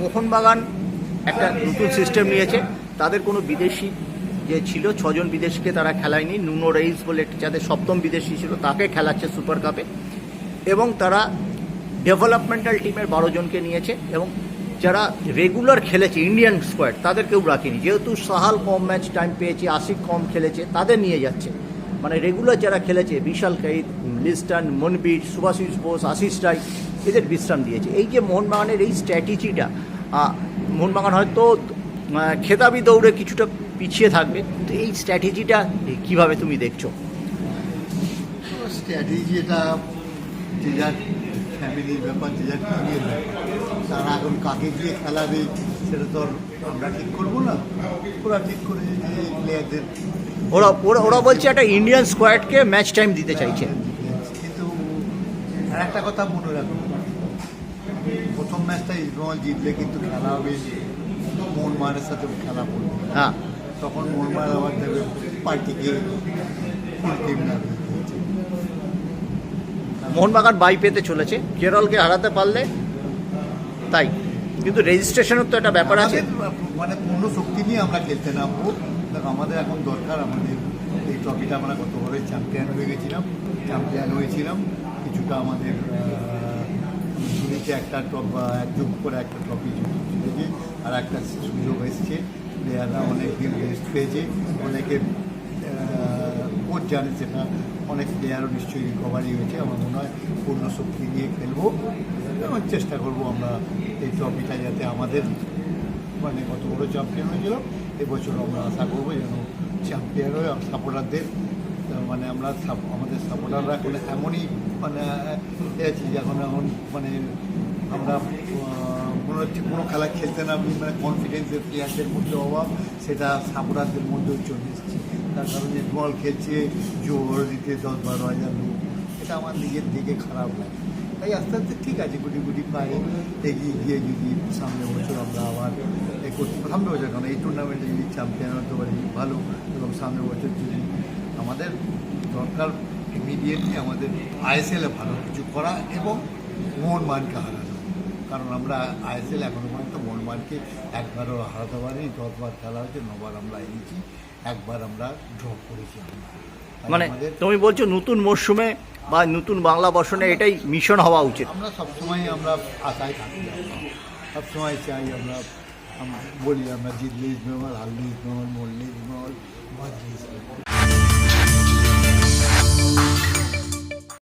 মোহনবাগান একটা নতুন সিস্টেম নিয়েছে। তাদের কোনো বিদেশি যে ছিল, ছজন বিদেশিকে তারা খেলায়নি। নুনো রেইস বলে একটি যাদের সপ্তম বিদেশি ছিল, তাকে খেলাচ্ছে সুপার কাপে এবং তারা ডেভেলপমেন্টাল টিমের বারো জনকে নিয়েছে এবং যারা রেগুলার খেলেছে ইন্ডিয়ান স্কোয়াড তাদের কেউ রাখেনি। যেহেতু সাহাল কম ম্যাচ টাইম পেয়েছে, আশিক কম খেলেছে, তাদের নিয়ে যাচ্ছে। মানে রেগুলার যারা খেলেছে, বিশাল কাইদ লিস্টন, মনবীর, সুভাষিস বোস, আশিস রায়, এদের বিশ্রাম দিয়েছে। এই যে মোহনবাগানের এই স্ট্র্যাটেজিটা মোহনবাগান হয়তো খেতাবি দৌড়ে কিছুটা পিছিয়ে থাকবে। তো এই স্ট্র্যাটেজিটা কীভাবে তুমি দেখছ? স্ট্র্যাটেজি এটা যে যার ফ্যামিলির ব্যাপার যে যার টিমের ব্যাপার। তারা এখন কাকে গিয়ে খেলাবে সেটা তো আর আমরা ঠিক করব না। ওরা ঠিক করে যে প্লেয়ারদের ওরা ওরা ওরা বলছে একটা ইন্ডিয়ান স্কোয়াডকে ম্যাচ টাইম দিতে চাইছে। কিন্তু আর একটা কথা মনে রাখুন ম্যাচটা ইস্টবেঙ্গল জিতলে কিন্তু খেলা হবে মোহনবাগানের সাথে খেলা পড়বে হ্যাঁ। তখন মোহনবাগান আবার দেবে পার্টিকে ফুল টিম না মোহনবাগান বাই পেতে চলেছে। কেরলকে হারাতে পারলে তাই। কিন্তু রেজিস্ট্রেশনের তো একটা ব্যাপার আছে। মানে পূর্ণ শক্তি নিয়ে আমরা খেলতে নামবো। দেখো আমাদের এখন দরকার আমাদের এই ট্রফিটা আমরা গতবারে চ্যাম্পিয়ন হয়ে গেছিলাম। চ্যাম্পিয়ন হয়েছিলাম। কিছুটা আমাদের ঝুড়িতে একটা টপ এক যুগ করে একটা ট্রফি ঝুলেছে আর একটা সুযোগ এসছে। প্লেয়াররা অনেক দিন রেস্ট পেয়েছে, অনেকে কোচ জানে সেটা, অনেক প্লেয়ারও নিশ্চয়ই রিকভারি হয়েছে। আমার মনে হয় পূর্ণ শক্তি নিয়ে খেলব, এবং চেষ্টা করব আমরা এই ট্রফিটা যাতে আমাদের মানে কত বড় চ্যাম্পিয়ন হয়েছিল এবছর আমরা আশা করব যেন চ্যাম্পিয়ন হয়ে সাপোর্টারদের মানে আমরা আমাদের সাপোর্টাররা এখন এমনই মানে আছি এখন এখন মানে আমরা মনে হচ্ছে কোনো খেলা খেলতে না মানে কনফিডেন্সের প্লেয়ারদের মধ্যে অভাব, সেটা সাপোর্টারদের মধ্যেও চলে এসেছে। তার কারণে বল খেলছে, জোর দিতে দশ বারো হাজার লোক। এটা আমার নিজের দিকে খারাপ লাগে। তাই আস্তে আস্তে ঠিক আছে, গুটি গুটি পায়ে এগিয়ে গিয়ে যদি সামনে বছর আমরা আবার এ করতে সামনে বছর কারণ এই টুর্নামেন্টে যদি চ্যাম্পিয়ন হতে পারি, ভালো। এবং সামনে বছর যদি আমাদের দরকার ইমিডিয়েটলি আমাদের আইএসএলে ভালো কিছু করা এবং মোহনবানকে হারানো। কারণ আমরা আইএসএল এখনও পর্যন্ত মোহনবানকে একবারও হারাতে পারিনি। দশবার খেলা হয়েছে নবার আমরা এনেছি একবার আমরা ড্র করেছি মানে তুমি বলছো নতুন মরশুমে বা নতুন বাংলা বর্ষণে এটাই মিশন হওয়া উচিত। আমরা সবসময় আমরা আশায় থাকি। সবসময় চাই আমরা বলি আমরা জিতলে বেঙ্গল হারলে বেঙ্গল মরলে ইস্ট